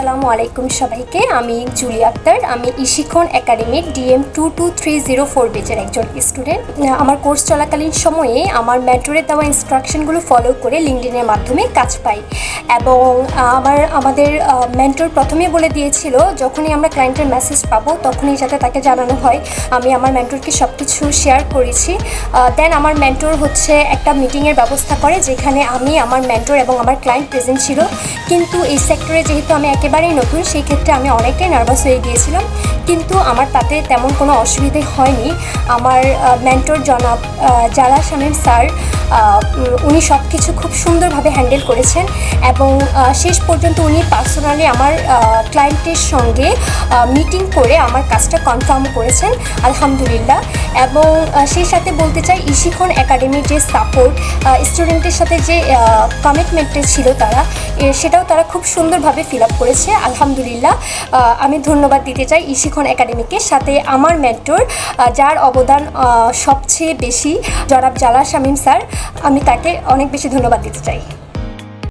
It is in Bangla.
আসসালামু আলাইকুম সবাইকে। আমি জুলি আক্তার। আমি ইশিখন একাডেমির DM two two three zero four বেচের একজন স্টুডেন্ট আমার কোর্স চলাকালীন সময়ে আমার মেন্টরের দেওয়া ইনস্ট্রাকশনগুলো ফলো করে লিঙ্কডিনের মাধ্যমে কাজ পাই। এবং আমার, আমাদের মেন্টর প্রথমে বলে দিয়েছিল, যখনই আমরা ক্লায়েন্টের মেসেজ পাবো, তখনই যাতে তাকে জানানো হয়। আমি আমার মেন্টরকে সব কিছু শেয়ার করেছি দেন আমার মেন্টর হচ্ছে একটা মিটিংয়ের ব্যবস্থা করে, যেখানে আমি আমার মেন্টর এবং আমার ক্লায়েন্ট প্রেজেন্ট ছিল। কিন্তু এই সেক্টরে যেহেতু আমি একেবারেই নতুন, সেই ক্ষেত্রে আমি অনেকটাই নার্ভাস হয়ে গিয়েছিলাম। কিন্তু আমার তাতে তেমন কোনো অসুবিধে হয়নি। আমার মেন্টর জনাব জালা শামীম স্যার উনি সব কিছু খুব সুন্দরভাবে হ্যান্ডেল করেছেন এবং শেষ পর্যন্ত উনি পার্সোনালি আমার ক্লায়েন্টের সঙ্গে মিটিং করে আমার কাজটা কনফার্ম করেছেন, আলহামদুলিল্লাহ। এবং সেই সাথে বলতে চাই, ইশিখন একাডেমির যে সাপোর্ট স্টুডেন্টের সাথে যে কমিটমেন্টটা ছিল তারা সেটাও তারা খুব সুন্দরভাবে ফিল আপ করেছে, আলহামদুলিল্লাহ। আমি ধন্যবাদ দিতে চাই ইশিখন একাডেমিকে, সাথে আমার মেন্টর যার অবদান সবচেয়ে বেশি, জনাব জালা শামীম স্যার। আমি তাকে অনেক বেশি ধন্যবাদ দিতে চাই।